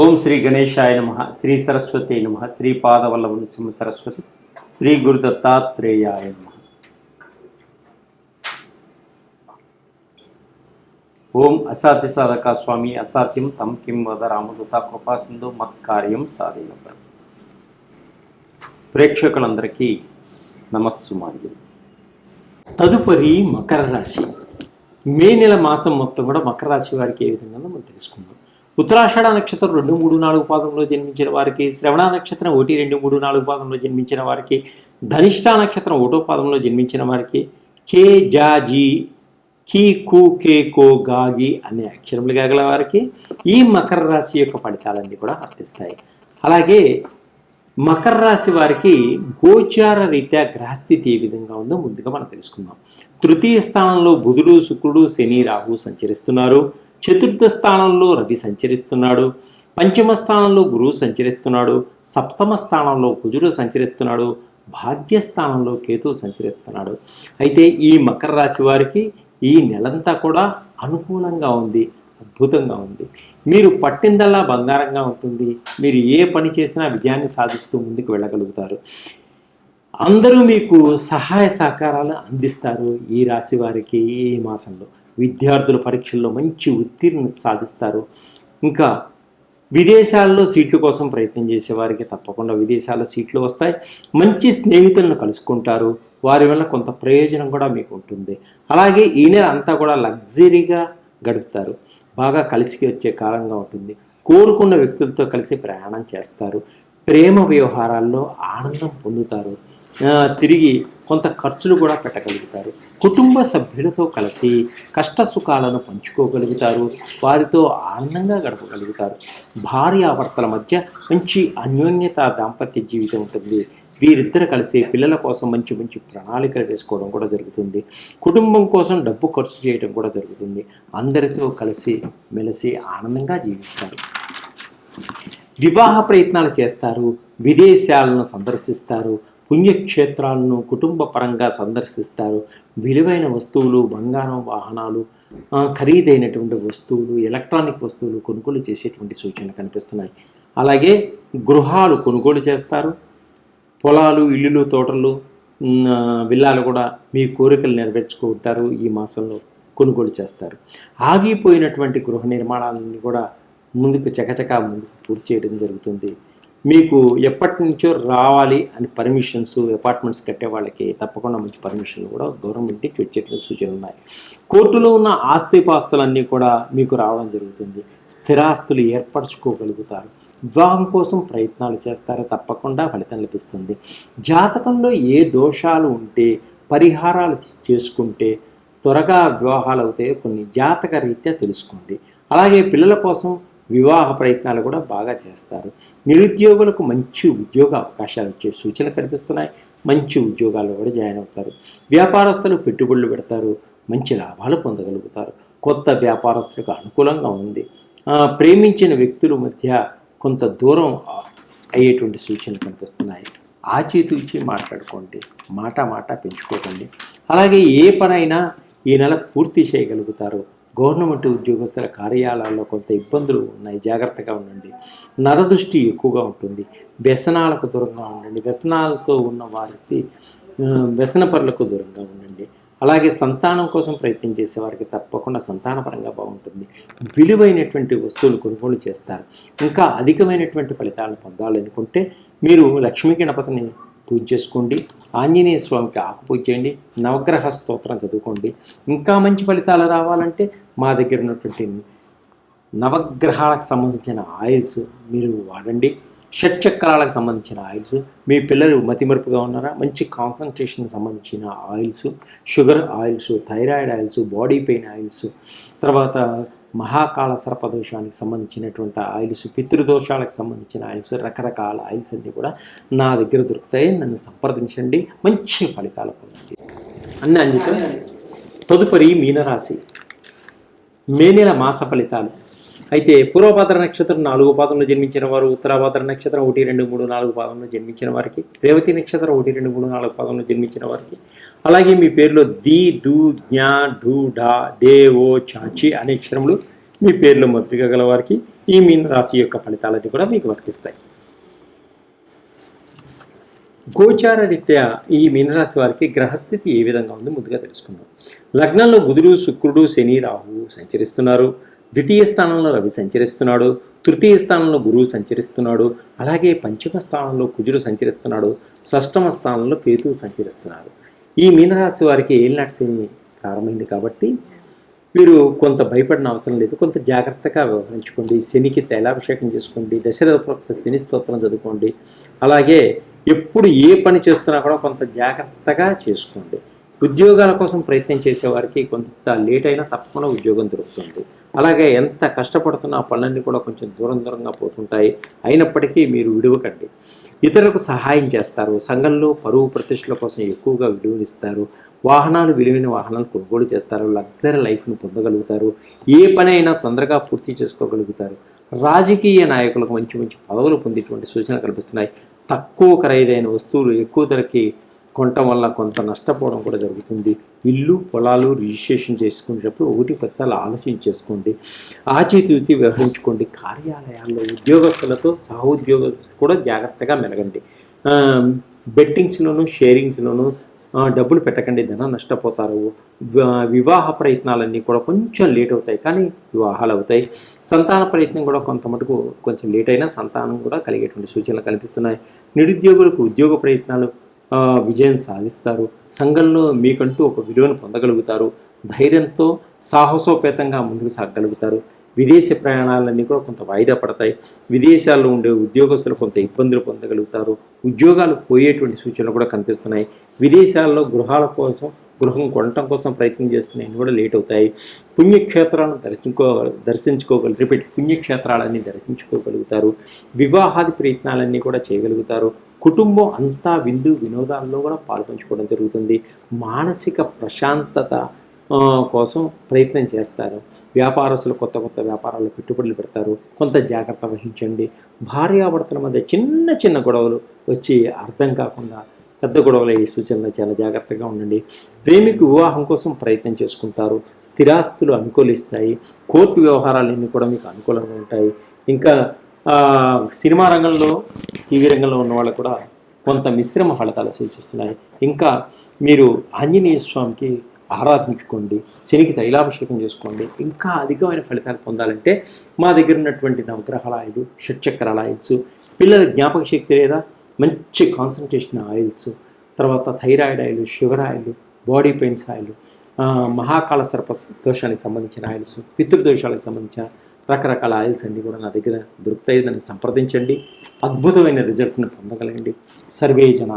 ఓం శ్రీ గణేశాయ నమ శ్రీ సరస్వతి నమ శ్రీ పాదవల్లభ నృసింహ సరస్వతి శ్రీ గురు దత్తాత్రేయాయ నమ. ఓం అసాధ్య సాధక స్వామి అసాధ్యం తం కిం వద రామదూత కృపాసింధు మత్ మత్కార్యం సాధన ప్రేక్షకులందరికీ నమస్సుమాంజలి తదుపరి మకర రాశి. మే నెల మాసం మొత్తం కూడా మకర రాశి వారికి ఏ విధంగా మనం తెలుసుకుందాం. ఉత్తరాషాఢ నక్షత్రం రెండు మూడు నాలుగు పాదంలో జన్మించిన వారికి శ్రవణ నక్షత్రం ఒకటి రెండు మూడు నాలుగు పాదంలో జన్మించిన వారికి ధనిష్ట నక్షత్రం ఒకటో పాదంలో జన్మించిన వారికి కే జా జీ కీ కు కే కో గాగి అనే అక్షరములు కాగల వారికి ఈ మకర రాశి యొక్క ఫలితాలన్నీ కూడా వర్తిస్తాయి అలాగే మకర రాశి వారికి గోచార రీత్యా గ్రహస్థితి ఏ విధంగా ఉందో ముందుగా మనం తెలుసుకుందాం. తృతీయ స్థానంలో బుధుడు శుక్రుడు శని రాహు సంచరిస్తున్నారు. చతుర్థ స్థానంలో రవి సంచరిస్తున్నాడు. పంచమ స్థానంలో గురువు సంచరిస్తున్నాడు. సప్తమ స్థానంలో కుజుడు సంచరిస్తున్నాడు. భాగ్యస్థానంలో కేతు సంచరిస్తున్నాడు. అయితే ఈ మకర రాశి వారికి ఈ నెలంతా కూడా అనుకూలంగా ఉంది అద్భుతంగా ఉంది. మీరు పట్టిందల్లా బంగారంగా ఉంటుంది. మీరు ఏ పని చేసినా విజయాన్ని సాధిస్తూ ముందుకు వెళ్ళగలుగుతారు. అందరూ మీకు సహాయ సహకారాలు అందిస్తారు ఈ రాశి వారికి ఈ మాసంలో. విద్యార్థులు పరీక్షల్లో మంచి ఉత్తీర్ణత సాధిస్తారు. ఇంకా విదేశాల్లో సీట్ల కోసం ప్రయత్నం చేసే వారికి తప్పకుండా విదేశాల్లో సీట్లు వస్తాయి. మంచి స్నేహితులను కలుసుకుంటారు. వారి వల్ల కొంత ప్రయోజనం కూడా మీకు ఉంటుంది. అలాగే ఈ నెల అంతా కూడా లగ్జరీగా గడుపుతారు. బాగా కలిసి వచ్చే కాలంగా ఉంటుంది. కోరుకున్న వ్యక్తులతో కలిసి ప్రయాణం చేస్తారు. ప్రేమ వ్యవహారాల్లో ఆనందం పొందుతారు. తిరిగి కొంత ఖర్చులు కూడా పెట్టగలుగుతారు. కుటుంబ సభ్యులతో కలిసి కష్ట సుఖాలను పంచుకోగలుగుతారు. వారితో ఆనందంగా గడపగలుగుతారు. భార్యాభర్తల మధ్య మంచి అన్యోన్యత దాంపత్య జీవితం ఉంటుంది. వీరిద్దరు కలిసి పిల్లల కోసం మంచి మంచి ప్రణాళికలు వేసుకోవడం కూడా జరుగుతుంది. కుటుంబం కోసం డబ్బు ఖర్చు చేయడం కూడా జరుగుతుంది. అందరితో కలిసి మెలిసి ఆనందంగా జీవిస్తారు. వివాహ ప్రయత్నాలు చేస్తారు. విదేశాలను సందర్శిస్తారు. పుణ్యక్షేత్రాలను కుటుంబ పరంగా సందర్శిస్తారు. విలువైన వస్తువులు బంగారం వాహనాలు ఖరీదైనటువంటి వస్తువులు ఎలక్ట్రానిక్ వస్తువులు కొనుగోలు చేసేటువంటి సూచనలు కనిపిస్తున్నాయి. అలాగే గృహాలు కొనుగోలు చేస్తారు. పొలాలు ఇల్లులు తోటలు విల్లాలు కూడా మీ కోరికలు నెరవేర్చుకుంటారు ఈ మాసంలో కొనుగోలు చేస్తారు. ఆగిపోయినటువంటి గృహ నిర్మాణాలన్నీ కూడా ముందుకు చకచకా ముందుకు పూర్తి చేయడం జరుగుతుంది. మీకు ఎప్పటి నుంచో రావాలి అని పర్మిషన్స్ అపార్ట్మెంట్స్ కట్టే వాళ్ళకి తప్పకుండా మంచి పర్మిషన్లు కూడా గవర్నమెంట్ నుంచి వచ్చేటువంటి సూచనలు ఉన్నాయి. కోర్టులో ఉన్న ఆస్తిపాస్తులన్నీ కూడా మీకు రావడం జరుగుతుంది. స్థిరాస్తులు ఏర్పరచుకోగలుగుతారు. వివాహం కోసం ప్రయత్నాలు చేస్తారో తప్పకుండా ఫలితం లభిస్తుంది. జాతకంలో ఏ దోషాలు ఉంటే పరిహారాలు చేసుకుంటే త్వరగా వివాహాలు అవుతాయో కొన్ని జాతక రీత్యా తెలుసుకోండి. అలాగే పిల్లల కోసం వివాహ ప్రయత్నాలు కూడా బాగా చేస్తారు. నిరుద్యోగులకు మంచి ఉద్యోగ అవకాశాలు వచ్చే సూచనలు కనిపిస్తున్నాయి. మంచి ఉద్యోగాల్లో కూడా జాయిన్ అవుతారు. వ్యాపారస్తులు పెట్టుబడులు పెడతారు. మంచి లాభాలు పొందగలుగుతారు. కొత్త వ్యాపారస్తులకు అనుకూలంగా ఉంది. ప్రేమించిన వ్యక్తుల మధ్య కొంత దూరం అయ్యేటువంటి సూచనలు కనిపిస్తున్నాయి. ఆచితూచి మాట్లాడుకోండి. మాట మాట పెంచుకోకండి. అలాగే ఏ పనైనా ఈ నెల పూర్తి చేయగలుగుతారు. గవర్నమెంట్ ఉద్యోగస్తుల కార్యాలయాల్లో కొంత ఇబ్బందులు ఉన్నాయి. జాగ్రత్తగా ఉండండి. నరదృష్టి ఎక్కువగా ఉంటుంది. వ్యసనాలకు దూరంగా ఉండండి. వ్యసనాలతో ఉన్న వారికి వ్యసన వ్యసనపరులకు దూరంగా ఉండండి. అలాగే సంతానం కోసం ప్రయత్నం చేసే వారికి తప్పకుండా సంతానపరంగా బాగుంటుంది. విలువైనటువంటి వస్తువులు కొనుగోలు చేస్తారు. ఇంకా అధికమైనటువంటి ఫలితాలను పొందాలనుకుంటే మీరు లక్ష్మీ గణపతిని పూజ చేసుకోండి. ఆంజనేయ స్వామికి ఆకుపూజ చేయండి. నవగ్రహ స్తోత్రం చదువుకోండి. ఇంకా మంచి ఫలితాలు రావాలంటే మా దగ్గర ఉన్నటువంటి నవగ్రహాలకు సంబంధించిన ఆయిల్స్ మీరు వాడండి. షట్చక్రాలకు సంబంధించిన ఆయిల్స్. మీ పిల్లలు మతిమరుపుగా ఉన్నారా? మంచి కాన్సన్ట్రేషన్కి సంబంధించిన oils sugar oils thyroid oils body pain oils తర్వాత మహాకాల సర్పదోషానికి సంబంధించినటువంటి ఆయిల్స్ పితృదోషాలకు సంబంధించిన ఆయిల్స్ రకరకాల ఆయిల్స్ అన్నీ కూడా నా దగ్గర దొరుకుతాయి. నన్ను సంప్రదించండి. మంచి ఫలితాలు పొందండి. అన్నీ అంది సార్ తదుపరి మీనరాశి. మే నెల మాస ఫలితాలు. అయితే పూర్వపాత్ర నక్షత్రం నాలుగు పాదంలో జన్మించిన వారు ఉత్తరాపాత్ర నక్షత్రం ఒకటి రెండు మూడు నాలుగు పాదంలో జన్మించిన వారికి రేవతి నక్షత్రం ఒకటి రెండు మూడు నాలుగు పాదంలో జన్మించిన వారికి. అలాగే మీ పేరులో ది దు జ్ఞా ఢూ ఢా దే ఓ చాచి అనే అక్షరములు మీ పేర్లో మొత్తిగా గల వారికి ఈ మీన రాశి యొక్క ఫలితాలన్నీ కూడా మీకు వర్తిస్తాయి. గోచార రీత్యా ఈ మీనరాశి వారికి గ్రహస్థితి ఏ విధంగా ఉంది ముందుగా తెలుసుకుందాం. లగ్నంలో బుధుడు శుక్రుడు శని రాహువు సంచరిస్తున్నారు. ద్వితీయ స్థానంలో రవి సంచరిస్తున్నాడు. తృతీయ స్థానంలో గురువు సంచరిస్తున్నాడు. అలాగే పంచమ స్థానంలో కుజుడు సంచరిస్తున్నాడు. షష్టమ స్థానంలో కేతువు సంచరిస్తున్నాడు ఈ మీనరాశి వారికి ఏలినాటి శని ప్రారంభమైంది కాబట్టి వీరు కొంత భయపడిన అవసరం లేదు. కొంత జాగ్రత్తగా వ్యవహరించుకోండి. శనికి తైలాభిషేకం చేసుకోండి. దశరథ శని స్తోత్రం చదువుకోండి. అలాగే ఎప్పుడు ఏ పని చేస్తున్నా కూడా కొంత జాగ్రత్తగా చేసుకోండి. ఉద్యోగాల కోసం ప్రయత్నం చేసేవారికి కొంత లేట్ అయినా తప్పకుండా ఉద్యోగం దొరుకుతుంది. అలాగే ఎంత కష్టపడుతున్నా ఆ పనులన్నీ కూడా కొంచెం దూరం దూరంగా పోతుంటాయి. అయినప్పటికీ మీరు విడువకండి. ఇతరులకు సహాయం చేస్తారు. సంఘంలో పరువు ప్రతిష్టల కోసం ఎక్కువగా విలువనిస్తారు. వాహనాలు విలువైన వాహనాలు కొనుగోలు చేస్తారు. లగ్జరీ లైఫ్ను పొందగలుగుతారు. ఏ పని అయినా తొందరగా పూర్తి చేసుకోగలుగుతారు. రాజకీయ నాయకులకు మంచి మంచి పదవులు పొందేటువంటి సూచన కల్పిస్తున్నాయి. తక్కువ ఖరీదైన వస్తువులు ఎక్కువ ధరకి కొనటం వల్ల కొంత నష్టపోవడం కూడా జరుగుతుంది. ఇల్లు పొలాలు రిజిస్ట్రేషన్ చేసుకునేటప్పుడు ఒకటి పదిసార్లు ఆలోచన చేసుకోండి. ఆచితూచి వ్యవహరించుకోండి. కార్యాలయాల్లో ఉద్యోగస్తులతో సహోద్యోగస్తులు కూడా జాగ్రత్తగా మెలగండి. బెట్టింగ్స్లోను షేరింగ్స్లోను డబ్బులు పెట్టకండి ధనం నష్టపోతారు. వివాహ ప్రయత్నాలన్నీ కూడా కొంచెం లేట్ అవుతాయి కానీ వివాహాలు అవుతాయి. సంతాన ప్రయత్నం కూడా కొంత మటుకు కొంచెం లేట్ అయినా సంతానం కూడా కలిగేటువంటి సూచనలు కనిపిస్తున్నాయి. నిరుద్యోగులకు ఉద్యోగ ప్రయత్నాలు విజయం సాధిస్తారు. సంఘంలో మీకంటూ ఒక విలువను పొందగలుగుతారు. ధైర్యంతో సాహసోపేతంగా ముందుకు సాగగలుగుతారు. విదేశీ ప్రయాణాలన్నీ కూడా కొంత వాయిదా పడతాయి. విదేశాల్లో ఉండే ఉద్యోగస్తులు కొంత ఇబ్బందులు పొందగలుగుతారు. ఉద్యోగాలు పోయేటువంటి సూచనలు కూడా కనిపిస్తున్నాయి. విదేశాల్లో గృహాల కోసం గృహం కొనటం కోసం ప్రయత్నం చేస్తున్నాయి కూడా లేట్ అవుతాయి. పుణ్యక్షేత్రాలను దర్శించుకో దర్శించుకోగలరు రిపీట్ పుణ్యక్షేత్రాలన్నీ దర్శించుకోగలుగుతారు. వివాహాది ప్రయత్నాలన్నీ కూడా చేయగలుగుతారు. కుటుంబం అంతా విందు వినోదాల్లో కూడా పాల్పంచుకోవడం జరుగుతుంది. మానసిక ప్రశాంతత కోసం ప్రయత్నం చేస్తారు. వ్యాపారస్తులు కొత్త కొత్త వ్యాపారాల్లో పెట్టుబడులు పెడతారు. కొంత జాగ్రత్త వహించండి. భార్యాభర్తల మధ్య చిన్న చిన్న గొడవలు వచ్చి అర్థం కాకుండా పెద్ద గొడవలు ఈ సూచనలు. చాలా జాగ్రత్తగా ఉండండి. ప్రేమికు వివాహం కోసం ప్రయత్నం చేసుకుంటారు. స్థిరాస్తులు అనుకూలిస్తాయి. కోర్టు వ్యవహారాలన్నీ కూడా మీకు అనుకూలంగా ఉంటాయి. ఇంకా సినిమా రంగంలో టీవీ రంగంలో ఉన్న వాళ్ళు కూడా కొంత మిశ్రమ ఫలితాలు సూచిస్తున్నాయి. ఇంకా మీరు ఆంజనేయ స్వామికి ఆరాధించుకోండి శనికి తైలాభిషేకం చేసుకోండి ఇంకా అధికమైన ఫలితాలు పొందాలంటే మా దగ్గర ఉన్నటువంటి నవగ్రహాల ఆయిల్ షట్చక్రాల ఆయిల్స్ పిల్లల జ్ఞాపక శక్తి లేదా మంచి కాన్సన్ట్రేషన్ ఆయిల్స్ తర్వాత thyroid oil sugar oil body pains oil Mahakala సర్ప దోషానికి సంబంధించిన ఆయిల్స్ పితృదోషాలకు సంబంధించిన రకరకాల ఆయిల్స్ అన్నీ కూడా నా దగ్గర దొరుకుతాయి. దాన్ని సంప్రదించండి. అద్భుతమైన రిజల్ట్ని పొందగలండి సర్వే జన